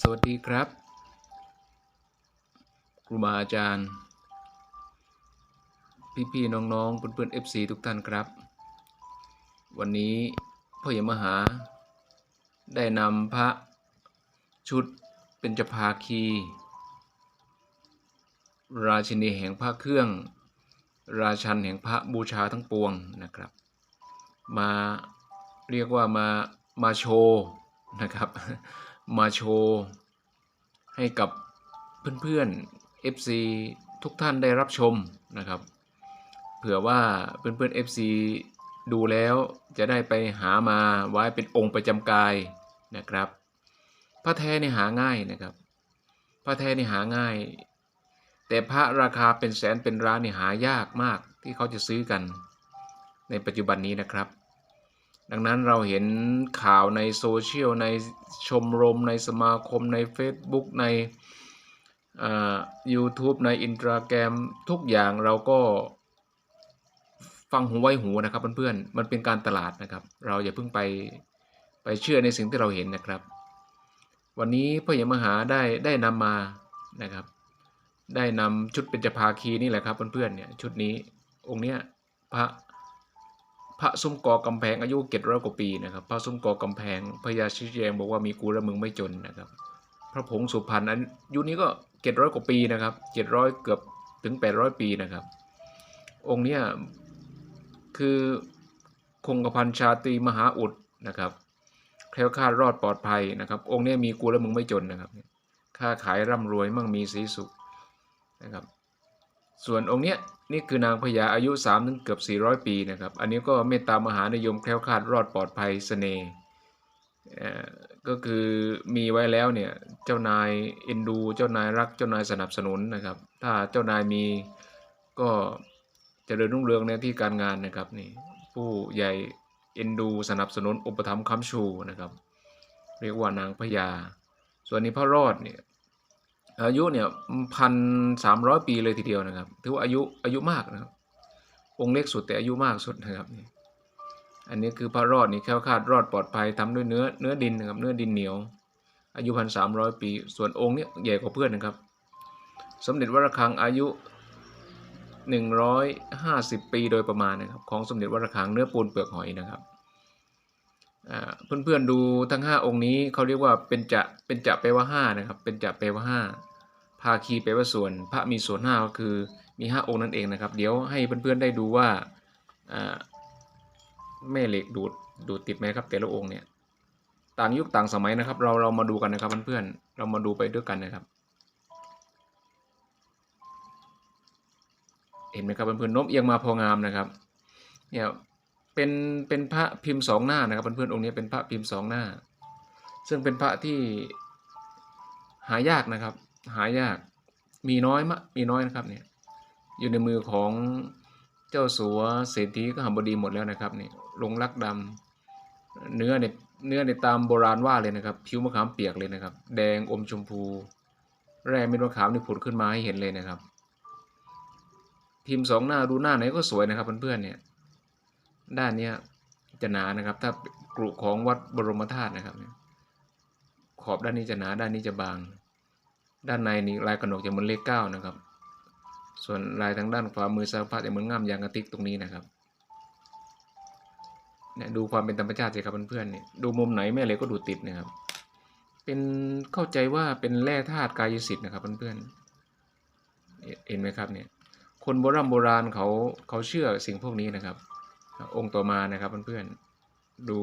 สวัสดีครับ ครูบาอาจารย์ พี่ๆน้องๆเพื่อนๆ FC ทุกท่านครับ วันนี้พ่อใหญ่มหา ได้นำพระชุดเป็นจภาคี ราชินีแห่งพระเครื่อง ราชันแห่งพระบูชาทั้งปวงนะครับ มาเรียกว่ามามาโชว์นะครับ มาโชว์ให้กับเพื่อนๆ FC ทุกท่านได้รับชมนะครับ เผื่อว่าเพื่อนๆ FC ดูแล้วจะได้ไปหามาไว้เป็นองค์ประจำกายนะครับพระแท้นี่หาง่ายนะครับพระแท้นี่หาง่าย แต่พระราคาเป็นแสนเป็นล้านนี่หายากมากที่เขาจะซื้อกัน ในปัจจุบันนี้นะครับ ดังนั้นเราเห็นข่าวในโซเชียลในชมรมในสมาคมใน Facebook ใน YouTube ในอิน t าแกรมทุกอย่างเราก็ฟังหูไว้หูนะครับเพื่อนๆมันเป็นการตลาดนะครับ เราอย่าเพิ่งไปไปเชื่อในสิ่งที่เราเห็นนะครับ วันนี้พ่อใหญ่มหาได้ได้นำมานะครับ ได้นำชุดเป็นจภาคีนี่แหละครับเพื่อนๆเนี่ยชุดนี้องค์เนี้ยพระ พระซุ้มกอกำแพงอายุเจ็ดร้อยกว่าปีนะครับพระซุ้มกอกำแพงพญาชิแจงบอกว่ามีกูและมึงไม่จนนะครับ พระผงสุพรรณอันยุนี้ก็เจ็ดร้อยกว่าปีนะครับเจ็ดร้อยเกือบถึงแปดร้อยปีนะครับ องค์เนี้ยคือคงกระพันชาตรีมหาอุดนะครับแคล้วคลาดรอดปลอดภัยนะครับ องค์เนี้ยมีกูและมึงไม่จนนะครับค้าขายร่ำรวยมั่งมีสีสุขนะครับ ส่วนองค์เนี้ยนี่คือนางพญาอายุ3ถึงเกือบ400 ปีนะครับ อันนี้ก็เมตตามหานิยมแคล้วคลาดรอดปลอดภัยเสน่ห์ก็คือมีไว้แล้วเนี่ยเจ้านายเอ็นดู เจ้านายรักเจ้านายสนับสนุนนะครับ ถ้าเจ้านายมีก็เจริญรุ่งเรืองในที่การงานนะครับนี่ผู้ใหญ่เอ็นดูสนับสนุนอุปถัมภ์ค้ำชูนะครับ เรียกว่านางพญาส่วนนี้พระรอดเนี่ย อายุเนี่ยพันสามร้อยปีเลยทีเดียวนะครับ ถือว่าอายุอายุมากนะครับ องค์เล็กสุดแต่อายุมากสุดนะครับนี่อันนี้คือพระรอดนี่แคล้วคาดรอดปลอดภัยทำด้วยเนื้อเนื้อดินนะครับ เนื้อดินเหนียว อายุพันสามร้อยปี ส่วนองค์เนี้ยใหญ่กว่าเพื่อนนะครับ สมเด็จวรคังอายุหนึ่งร้อยห้าสิบปีโดยประมาณนะครับ ของสมเด็จวรคังเนื้อปูนเปลือกหอยนะครับ เพื่อนๆดูทั้งห้าองค์นี้เขาเรียกว่าเป็นจะเป็นจะแปลว่าห้านะครับ เป็นจะแปลว่าห้าภาคีแปลว่าส่วน พระมีส่วนห้าก็คือมีห้าองค์นั่นเองนะครับ เดี๋ยวให้เพื่อนๆได้ดูว่าแม่เหล็กดูดดูดติดไหมครับแต่ละองค์เนี่ยต่างยุคต่างสมัยนะครับ เราเรามาดูกันนะครับเพื่อนๆเรามาดูไปด้วยกันนะครับ เห็นไหมครับเพื่อนๆโน้มเอียงมาพองามนะครับเนี่ย เป็นเป็นพระพิมพ์สองหน้านะครับเพื่อนๆองค์นี้เป็นพระพิมพ์สองหน้า ซึ่งเป็นพระที่หายากนะครับ หายากมีน้อยมะมีน้อยนะครับเนี่ยอยู่ในมือของเจ้าสัวเศรษฐีก็หบดีหมดแล้วนะครับนี่ลงลักดำเนื้อในเนื้อในตามโบราณว่าเลยนะครับ ผิวมะขามเปียกเลยนะครับ แดงอมชมพู แร่เม็ดมะขามนี่ผุดขึ้นมาให้เห็นเลยนะครับ พิมพ์สองหน้าดูหน้าไหนก็สวยนะครับเพื่อนๆเนี่ย ด้านนี้จะหนานะครับ ถ้ากรุของวัดบรมธาตุนะครับ ขอบด้านนี้จะหนาด้านนี้จะบาง ด้านในนี่ลายกระหนกจะเหมือนเลขเก้านะครับ ส่วนลายทางด้านขวามือสาพระจะเหมือนง่ามยางกระติกตรงนี้นะครับเนี่ยดูความเป็นธรรมชาติสิครับเพื่อนๆเนี่ยดูมุมไหนแม่เหล็กก็ดูติดนะครับ เป็นเข้าใจว่าเป็นแร่ธาตุกายสิทธิ์นะครับเพื่อนๆเห็นไหมครับเนี่ยคนโบราณโบราณเขาเขาเชื่อสิ่งพวกนี้นะครับ องค์ต่อมานะครับเพื่อนๆดู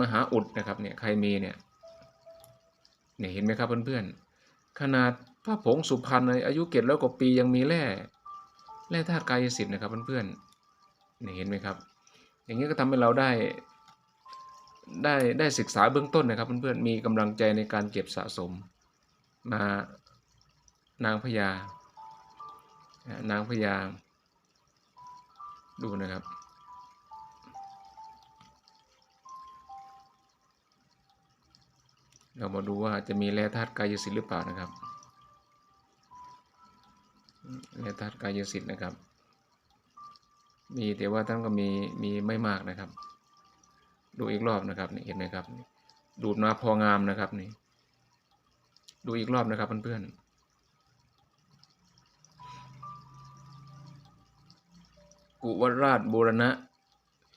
มหาอุดนะครับเนี่ยใครมีเนี่ยเนี่ยเห็นไหมครับเพื่อนๆขนาดพระผงสุพรรณอายุเก็ดร้อยกว่าปียังมีแร่แร่ธาตุกายสิทธิ์นะครับเพื่อนๆเนี่ยเห็นไหมครับ อย่างนี้ก็ทำให้เราได้ได้ได้ศึกษาเบื้องต้นนะครับเพื่อนๆมีกำลังใจในการเก็บสะสมมานางพญานางพญา ดูนะครับ เรามาดูว่าจะมีแร่ธาตุกายสิทธิ์หรือเปล่านะครับแร่ธาตุกายสิทธิ์นะครับ มีแต่ว่าท่านก็มีมีไม่มากนะครับ ดูอีกรอบนะครับนี่เห็นไหมครับ ดูดมาพองามนะครับนี่ดูอีกรอบนะครับเพื่อนๆ กุวราชบูรณะ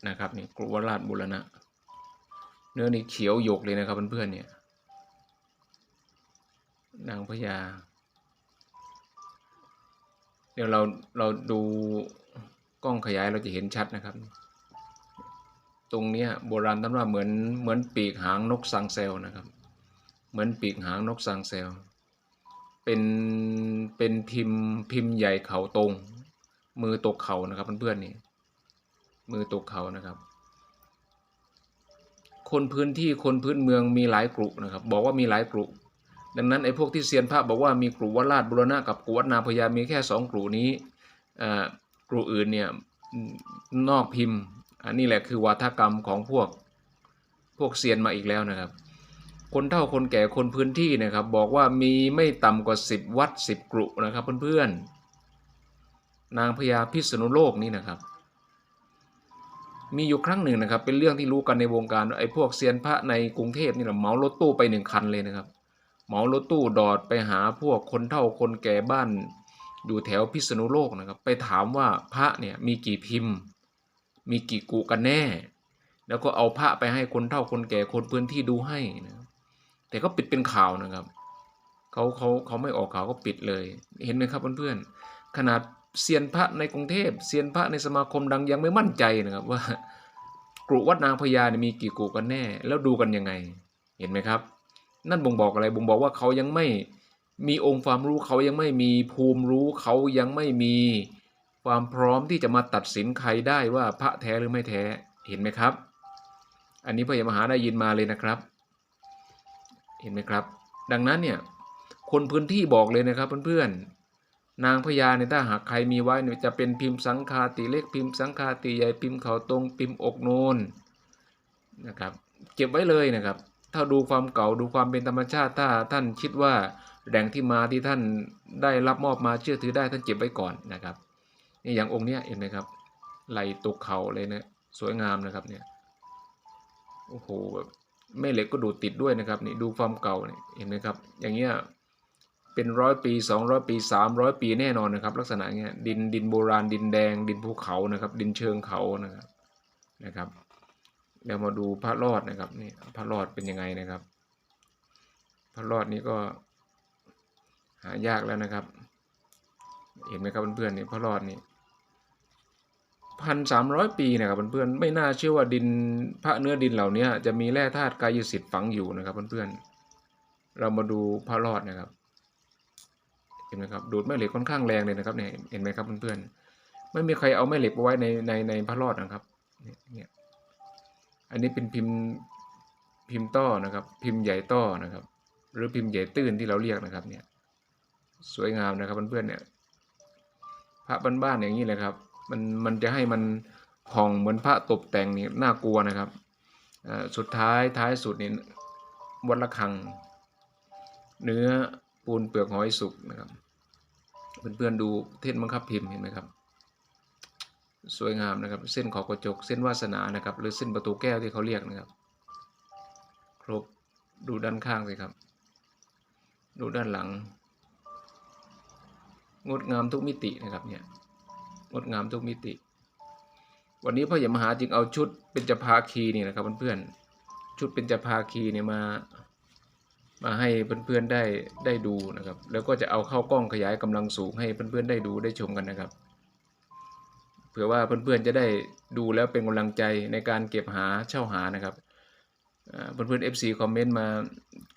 นะครับนี่กุวราชบูรณะ เนื้อนี่เขียวหยกเลยนะครับเพื่อนๆเนี่ยนางพญาเดี๋ยวเราเราดูกล้องขยายเราจะเห็นชัดนะครับ ตรงเนี้ยโบราณตำราเหมือนเหมือนปีกหางนกสังเซลนะครับ เหมือนปีกหางนกสังเซลเป็นเป็นพิมพ์พิมพ์ใหญ่เขาตรง มือตกเขานะครับเพื่อนๆนี่มือตกเขานะครับ คนพื้นที่คนพื้นเมืองมีหลายกลุ่นะครับ บอกว่ามีหลายกลุ่ดังนั้นไอ้พวกที่เซียนพระบอกว่ามีกลุ่วัดราชบุรณะกับกลุ่วัดนาพญามีแค่สองกลุ่นี้กลุ่อื่นเนี่ยนอกพิมพ์ อันนี้แหละคือวาทกรรมของพวกพวกเซียนมาอีกแล้วนะครับ คนเฒ่าคนแก่คนพื้นที่นะครับ บอกว่ามีไม่ต่ำกว่าสิบวัดสิบกลุ่นะครับเพื่อนๆ นางพญาพิษณุโลกนี่นะครับ มีอยู่ครั้งหนึ่งนะครับ เป็นเรื่องที่รู้กันในวงการไอ้พวกเซียนพระในกรุงเทพนี่แหละเหมารถตู้ไปหนึ่งคันเลยนะครับเหมารถตู้ดอดไปหาพวกคนเฒ่าคนแก่บ้านอยู่แถวพิษณุโลกนะครับ ไปถามว่าพระเนี่ยมีกี่พิมพ์ มีกี่กุกันแน่ แล้วก็เอาพระไปให้คนเฒ่าคนแก่คนพื้นที่ดูให้นะแต่ก็ปิดเป็นข่าวนะครับเขาเขาเขาไม่ออกข่าวก็ปิดเลย เห็นไหมครับเพื่อนๆขนาด เซียนพระในกรุงเทพเซียนพระในสมาคมดังยังไม่มั่นใจนะครับว่ากรุวัดนางพญาเนี่ยมีกี่กรุกันแน่ แล้วดูกันยังไง เห็นไหมครับ นั่นบ่งบอกอะไรบ่งบอกว่าเขายังไม่มีองค์ความรู้เขายังไม่มีภูมิรู้เขายังไม่มีความพร้อมที่จะมาตัดสินใครได้ว่าพระแท้หรือไม่แท้เห็นไหมครับ อันนี้พระยมหาได้ยินมาเลยนะครับ เห็นไหมครับ ดังนั้นเนี่ยคนพื้นที่บอกเลยนะครับเพื่อนๆ นางพญาเนี่ยถ้าหากใครมีไว้เนี่ยจะเป็นพิมพ์สังคาติเล็กพิมพ์สังคาติใหญ่พิมพ์เขาตรงพิมพ์อกโนนนะครับเก็บไว้เลยนะครับ ถ้าดูความเก่าดูความเป็นธรรมชาติถ้าท่านคิดว่าแหล่งที่มาที่ท่านได้รับมอบมาเชื่อถือได้ท่านเก็บไว้ก่อนนะครับนี่อย่างองค์เนี้ยเห็นไหมครับไหลตกเขาเลยนะสวยงามนะครับเนี่ยโอ้โหแบบแม่เหล็กก็ดูดติดด้วยนะครับนี่ดูความเก่าเนี่ยเห็นไหมครับ อย่างเงี้ย เป็นร้อยปีสองร้อยปีสามร้อยปีแน่นอนนะครับ ลักษณะเงี้ยดินดินโบราณดินแดง ดินภูเขานะครับ ดินเชิงเขานะครับนะครับเรามาดูพระรอดนะครับนี่พระรอดเป็นยังไงนะครับ พระรอดนี้ก็หายากแล้วนะครับ เห็นไหมครับเพื่อนๆนี่พระรอดนี่พันสามร้อยปีนะครับเพื่อนๆไม่น่าเชื่อว่าดินพระเนื้อดินเหล่านี้จะมีแร่ธาตุกายสิทธิ์ฝังอยู่นะครับเพื่อนๆเรามาดูพระรอดนะครับ เห็นไหมครับดูดแม่เหล็กค่อนข้างแรงเลยนะครับเนี่ยเห็นไหมครับเพื่อนๆไม่มีใครเอาแม่เหล็กไปไว้ในในในพระรอดนะครับเนี่ยอันนี้เป็นพิมพ์พิมพ์ต้อนะครับ พิมพ์ใหญ่ต้อนะครับ หรือพิมพ์ใหญ่ตื้นที่เราเรียกนะครับเนี่ยสวยงามนะครับเพื่อนๆเนี่ยพระบ้านๆอย่างนี้เลยครับ มันมันจะให้มันผ่องเหมือนพระตกแต่งนี่น่ากลัวนะครับสุดท้ายท้ายสุดนี่วัดระฆัง เนื้อ ปูนเปลือกหอยสุกนะครับเพื่อนๆดูเทศมังคับพิมพ์เห็นไหมครับ สวยงามนะครับ เส้นขอบกระจกเส้นวาสนานะครับ หรือเส้นประตูแก้วที่เขาเรียกนะครับ ครบดูด้านข้างสิครับ ดูด้านหลัง งดงามทุกมิตินะครับเนี่ยงดงามทุกมิติ วันนี้พ่อใหญ่มหาจึงเอาชุดเป็นจภาคีนี่นะครับเพื่อนๆชุดเป็นจภาคีเนี่ยมา มาให้เพื่อนๆได้ได้ดูนะครับ แล้วก็จะเอาเข้ากล้องขยายกำลังสูงให้เพื่อนๆได้ดูได้ชมกันนะครับ เผื่อว่าเพื่อนๆจะได้ดูแล้วเป็นกำลังใจในการเก็บหาเช่าหานะครับเพื่อนๆ FC คอมเมนต์มา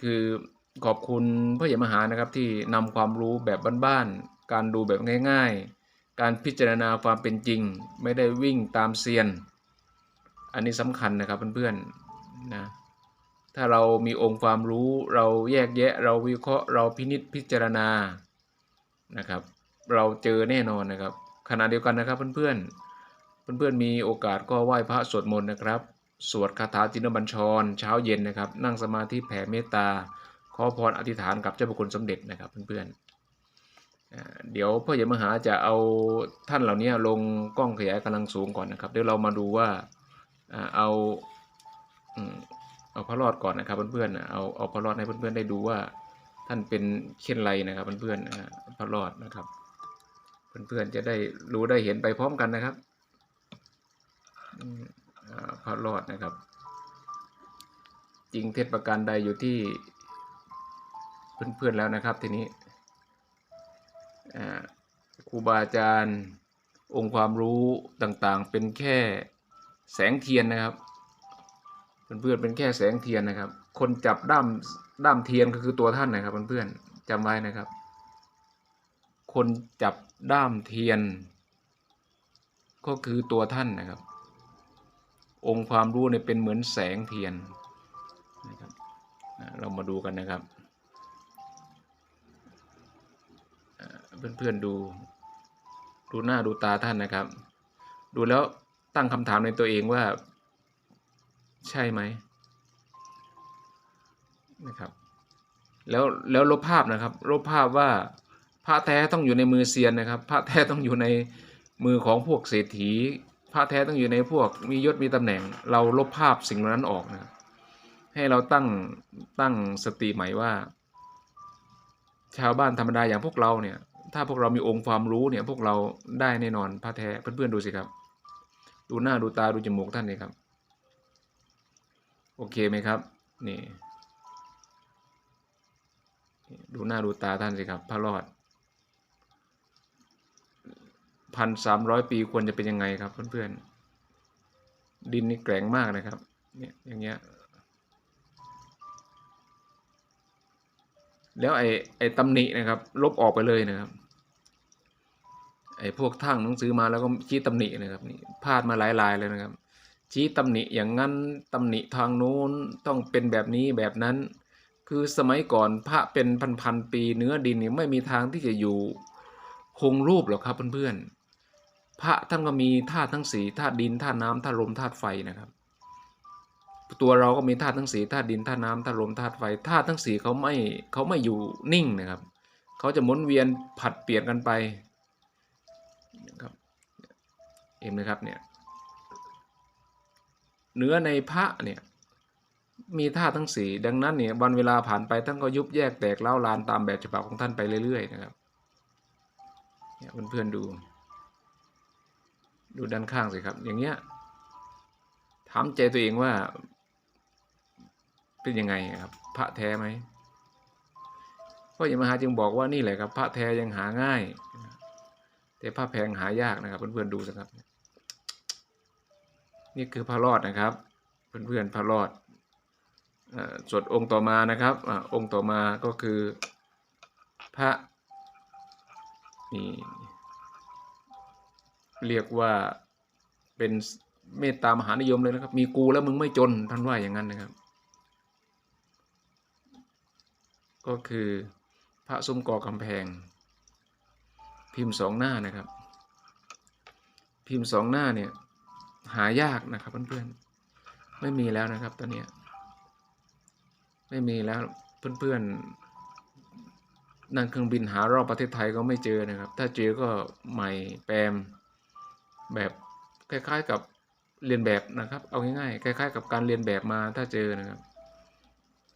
คือขอบคุณพ่อใหญ่มหานะครับที่นำความรู้แบบบ้านๆการดูแบบง่าย ๆ การพิจารณาความเป็นจริง ไม่ได้วิ่งตามเซียน อันนี้สำคัญนะครับเพื่อนๆนะ ถ้าเรามีองค์ความรู้เราแยกแยะเราวิเคราะห์เราพินิจพิจารณานะครับ เราเจอแน่นอนนะครับ ขณะเดียวกันนะครับเพื่อนๆเพื่อนๆมีโอกาสก็ไหว้พระสวดมนต์นะครับ สวดคาถาจินบัญชร เช้าเย็นนะครับ นั่งสมาธิแผ่เมตตา ขอพรอธิษฐานกับเจ้าพระคุณสมเด็จนะครับเพื่อนๆเดี๋ยวพ่อใหญ่มหาจะเอาท่านเหล่านี้ลงกล้องขยายกำลังสูงก่อนนะครับ เดี๋ยวเรามาดูว่าเอา เอาพระรอดก่อนนะครับเพื่อนๆเอาเอาพระรอดให้เพื่อนๆได้ดูว่า ท่านเป็นเช่นไรนะครับเพื่อนๆนะฮะพระรอดนะครับ เพื่อนๆจะได้รู้ได้เห็นไปพร้อมกันนะครับพระรอดนะครับ จริงเท็จประการใดอยู่ที่เพื่อนๆแล้วนะครับ ทีนี้ครูบาอาจารย์องค์ความรู้ต่างๆ เป็นแค่แสงเทียนนะครับ เพื่อนๆเป็นแค่แสงเทียนนะครับ คนจับด้ามด้ามเทียนก็คือตัวท่านนะครับเพื่อนๆจำไว้นะครับ คนจับด้ามเทียน ก็คือตัวท่านนะครับ องค์ความรู้เนี่ยเป็นเหมือนแสงเทียนนะครับเรามาดูกันนะครับเพื่อนๆดูดูหน้าดูตาท่านนะครับ ดูแล้วตั้งคำถามในตัวเองว่า ใช่ไหมนะครับ แล้วแล้วลบภาพนะครับลบภาพว่าพระแท้ต้องอยู่ในมือเซียนนะครับ พระแท้ต้องอยู่ในมือของพวกเศรษฐี พระแท้ต้องอยู่ในพวกมียศมีตำแหน่ง เราลบภาพสิ่งนั้นออกนะให้เราตั้งตั้งสติใหม่ว่า ชาวบ้านธรรมดาอย่างพวกเราเนี่ย ถ้าพวกเรามีองค์ความรู้เนี่ยพวกเราได้แน่นอนพระแท้เพื่อนๆดูสิครับ ดูหน้าดูตาดูจมูกท่านเลยครับ โอเคไหมครับ นี่ ดูหน้าดูตาท่านสิครับ พระรอดพันสามร้อยปีควรจะเป็นยังไงครับเพื่อนๆ ดินนี่แกร่งมากนะครับ เนี่ยอย่างเงี้ย แล้วไอ้ไอ้ตำหนินะครับ ลบออกไปเลยนะครับ ไอ้พวกทั้งหนังสือมาแล้วก็ชี้ตำหนินะครับนี่พลาดมาหลายลายเลยนะครับ ชี้ตำหนิอย่างนั้นตำหนิทางโน้นต้องเป็นแบบนี้แบบนั้น คือสมัยก่อนพระเป็นพันๆปีเนื้อดินนี่ไม่มีทางที่จะอยู่คงรูปหรอกครับเพื่อนๆพระท่านก็มีธาตุทั้งสีธาตุดินธาตุน้ำธาตุลมธาตุไฟนะครับ ตัวเราก็มีธาตุทั้งสีธาตุดินธาตุน้ำธาตุลมธาตุไฟธาตุทั้งสีเขาไม่เขาไม่อยู่นิ่งนะครับเขาจะหมุนเวียนผัดเปลี่ยนกันไปนะครับเห็นไหมครับเนี่ย เนื้อในพระเนี่ยมีธาตุทั้งสี่ดังนั้นเนี่ยวันเวลาผ่านไปท่านก็ยุบแยกแตกเล้าลานตามแบบฉบับของท่านไปเรื่อยๆนะครับเนี่ยเพื่อนๆดู ดูด้านข้างสิครับ อย่างเงี้ยถามใจตัวเองว่า เป็นยังไงครับ พระแท้ไหมพ่อใหญ่มหาจึงบอกว่านี่แหละครับ พระแท้ยังหาง่าย แต่พระแพงหายากนะครับเพื่อนๆดูสิครับ นี่คือพระรอดนะครับเพื่อนๆพระรอดส่วนองค์ต่อมานะครับอองค์ต่อมาก็คือพระนี่เรียกว่าเป็นเมตตามหานิยมเลยนะครับ มีกูแล้วมึงไม่จนท่านว่าอย่างนั้นนะครับ ก็คือพระซุ้มกอกำแพง พิมพ์สองหน้านะครับ พิมพ์สองหน้าเนี่ย หายากนะครับเพื่อนๆ ไม่มีแล้วนะครับตอนเนี้ยไม่มีแล้วเพื่อนๆ นั่งเครื่องบินหารอบประเทศไทยก็ไม่เจอนะครับ ถ้าเจอก็ใหม่แปมแบบคล้ายๆกับเรียนแบบนะครับ เอาง่ายๆคล้ายๆกับการเรียนแบบมาถ้าเจอนะครับ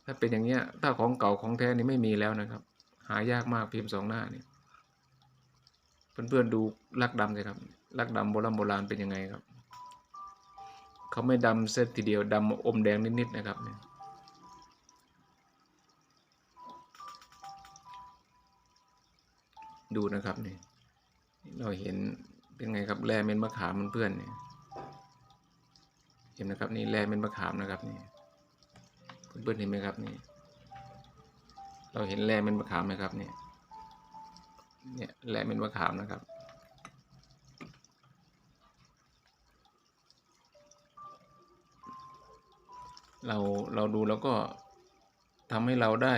ถ้าเป็นอย่างเงี้ยถ้าของเก่าของแท้นี่ไม่มีแล้วนะครับ หายากมากพิมพ์สองหน้านี่เพื่อนๆดูลักดำสิครับลักดำโบราณโบราณเป็นยังไงครับ เขาไม่ดำเส้นทีเดียวดำอมแดงนิดๆนะครับเนี่ยดูนะครับนี่เราเห็นเป็นไงครับแร่เม็ดมะขามมันเพื่อนเนี่ยเห็นนะครับนี่แร่เม็ดมะขามนะครับนี่เพื่อนๆเห็นไหมครับนี่เราเห็นแร่เม็ดมะขามไหมครับเนี่ยเนี่ยแร่เม็ดมะขามนะครับ เราเราดูแล้วก็ทำให้เราได้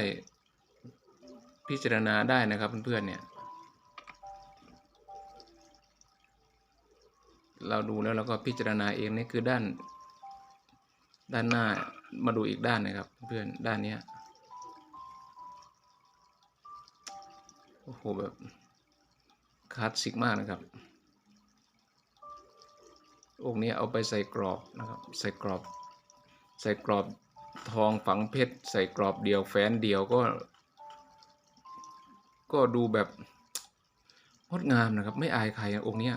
พิจารณาได้นะครับเพื่อนๆเนี่ย เราดูแล้วเราก็พิจารณาเองนี่คือด้าน ด้านหน้ามาดูอีกด้านนะครับ เพื่อนด้านเนี้ยโอ้โหแบบคลาสสิกมากนะครับองค์นี้เอาไปใส่กรอบนะครับ ใส่กรอบ ใส่กรอบทองฝังเพชรใส่กรอบเดียวแฟ้นเดียวก็ ก็ดูแบบงดงามนะครับ ไม่อายใครองค์เนี้ย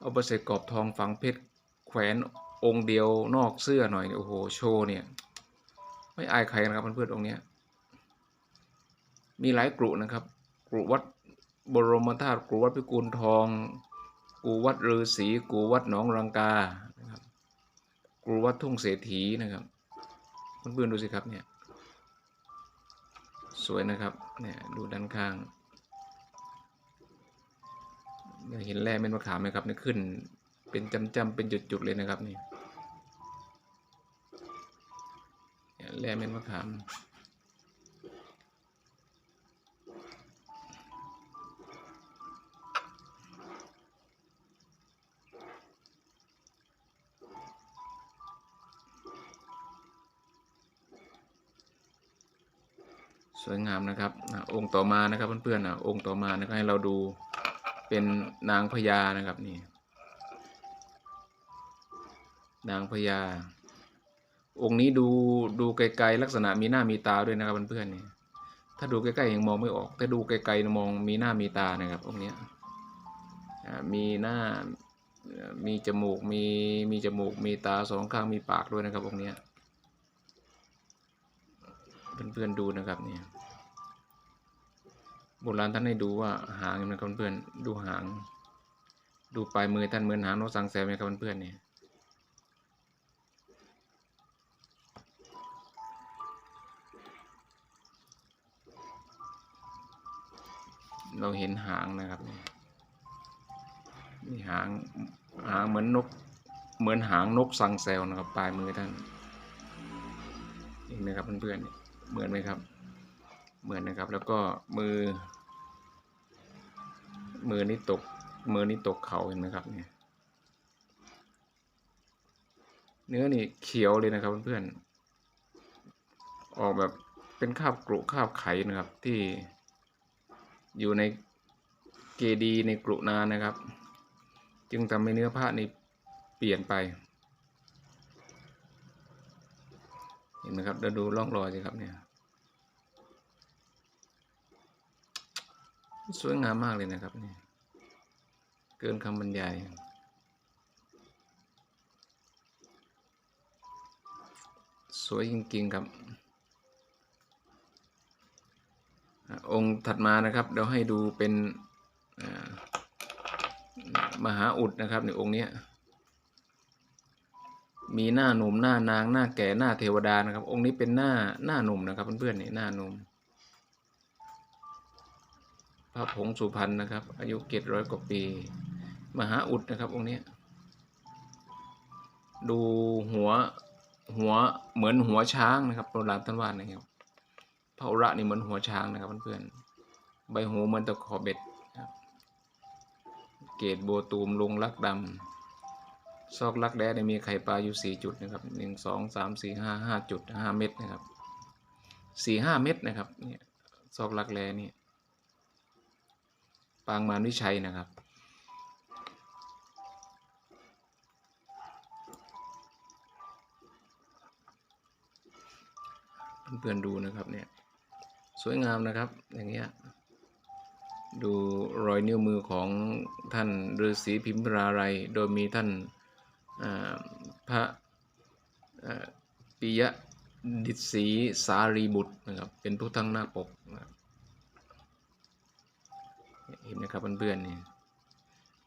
เอาไปใส่กรอบทองฝังเพชรแขวนองค์เดียวนอกเสื้อหน่อยโอ้โหโชว์เนี่ย ไม่อายใครนะครับเพื่อนๆองค์เนี้ยมีหลายกรุนะครับกรุวัดบรมธาตุกรุวัดพิกุลทองกรุวัดฤาษีกรุวัดหนองรังกา กรูวัดทุ่งเศรษฐีนะครับเพื่อนๆดูสิครับเนี่ยสวยนะครับเนี่ยดูด้านข้างเห็นแร่เม็ดมะขามไหมครับเนี่ยขึ้นเป็นจำๆเป็นจุดๆเลยนะครับนี่เนี่ยแร่เม็ดมะขามามนะครับอองค์ต่อมานะครับเพื่อนๆนะองค์ต่อมานะครับให้เราดูเป็นนางพญานะครับนี่ นางพญา องค์นี้ดูดูไกลๆลักษณะมีหน้ามีตาด้วยนะครับเพื่อนๆนี่ถ้าดูใกล้ๆยังมองไม่ออก แต่ดูไกลๆมองมีหน้ามีตานะครับองค์นี้มีหน้ามีจมูกมีมีจมูกมีตาสองข้างมีปากด้วยนะครับองค์นี้เพื่อนๆดูนะครับเนี่ย โบราณท่านให้ดูว่าหางนะครับเพื่อนดูหาง ดูปลายมือท่านเหมือนหางนกสังแซวไหมครับเพื่อนเนี่ยเราเห็นหางนะครับนี่นี่หางหางเหมือนนกเหมือนหางนกสังแซวนะครับปลายมือท่านเห็นไหมครับเพื่อนๆเนี่ยเหมือนไหมครับ เหมือนนะครับ แล้วก็มือ มือนี่ตก มือนี่ตกเขาเห็นไหมครับเนี่ยเนื้อนี่เขียวเลยนะครับเพื่อนๆออกแบบเป็นคาบกรุคาบไข่นะครับที่อยู่ในเกดีในกรุนานะครับ จึงทำให้เนื้อผ้านี่เปลี่ยนไป เห็นไหมครับเราดูร่องรอยสิครับเนี่ย สวยงามมากเลยนะครับนี่เกินคำบรรยาย สวยจริงๆครับ องค์ถัดมานะครับเดี๋ยวให้ดูเป็นมหาอุดนะครับในองค์นี้มีหน้าหนุ่มหน้านางหน้าแก่หน้าเทวดานะครับ องค์นี้เป็นหน้าหน้าหนุ่มนะครับเพื่อนๆนี่หน้าหนุ่ม พระผงสุพรรณนะครับ อายุเจ็ดร้อยกว่าปี มหาอุดนะครับองค์นี้ดูหัวหัวเหมือนหัวช้างนะครับโบราณท่านว่านะครับพระอุระนี่เหมือนหัวช้างนะครับเพื่อนๆใบหูเหมือนตะขอเบ็ดเกตโบตูมลงลักดำซอกลักแร้เนี่ยมีไข่ปลาอยู่สี่จุดนะครับหนึ่งสองสามสี่ห้าห้าจุดห้าเม็ดนะครับสี่ห้าเม็ดนะครับเนี่ยซอกลักแร้นี่ ปางมารวิชัยนะครับ เพื่อนๆดูนะครับเนี่ยสวยงามนะครับอย่างเงี้ยดูรอยนิ้วมือของท่านฤาษีพิมพราไรโดยมีท่านพระปิยะดิษรีสารีบุตรนะครับเป็นผู้ทั้งหน้าปกนะครับ เห็นไหมครับเพื่อนๆนี่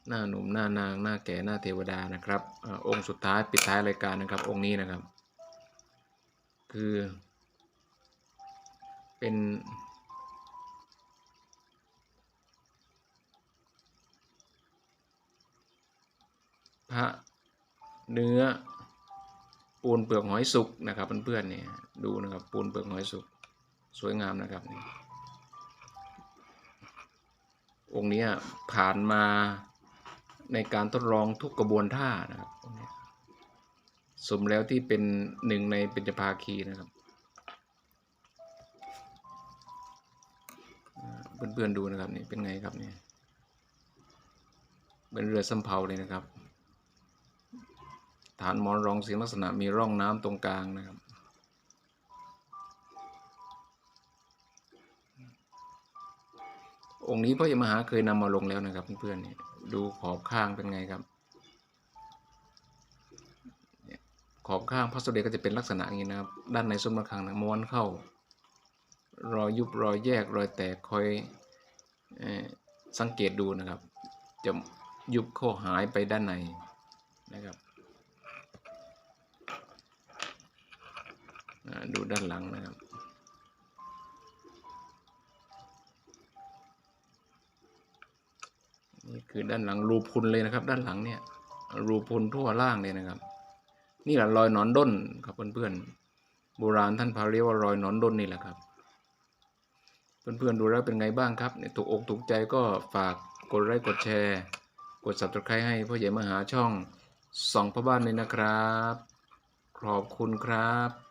หน้าหนุ่มหน้านางหน้าแก่หน้าเทวดานะครับอองค์สุดท้ายปิดท้ายรายการนะครับ องค์นี้นะครับ คือ เป็น พระเนื้อปูนเปลือกหอยสุกนะครับเพื่อนๆเนี่ยดูนะครับปูนเปลือกหอยสุกสวยงามนะครับนี่ องค์นี้ผ่านมาในการทดลองทุกกระบวนท่านะครับองนี้สมแล้วที่เป็นหนึ่งในเป็นจภาคีนะครับเพื่อนๆดูนะครับนี่เป็นไงครับนี่เป็นเรือสำเภาเลยนะครับ ฐานมอนรองเสียงลักษณะมีร่องน้ำตรงกลางนะครับ องค์นี้พ่อใหญ่มหาเคยนำมาลงแล้วนะครับเพื่อนๆนี่ดูขอบข้างเป็นไงครับ ขอบข้างพระสมเด็จก็จะเป็นลักษณะอย่างนี้นะครับ ด้านในซุ้มระฆังนะม้วนเข้า รอยยุบรอยแยกรอยแตกคอยอสังเกตดูนะครับ จะยุบเข้าหายไปด้านในนะครับดูด้านหลังนะครับ นี่คือด้านหลังรูพุนเลยนะครับ ด้านหลังเนี่ย รูพุนทั่วล่างเลยนะครับ นี่แหละรอยหนอนด้นครับเพื่อนๆโบราณท่านพาเรียกว่ารอยหนอนด้นนี่แหละครับ เพื่อนๆดูแล้วเป็นไงบ้างครับถูกอกถูกใจก็ฝากกดไลค์กดแชร์ กด subscribe ให้พ่อใหญ่มหาช่องส่องพ่อบ้านเลยนะครับ ขอบคุณครับ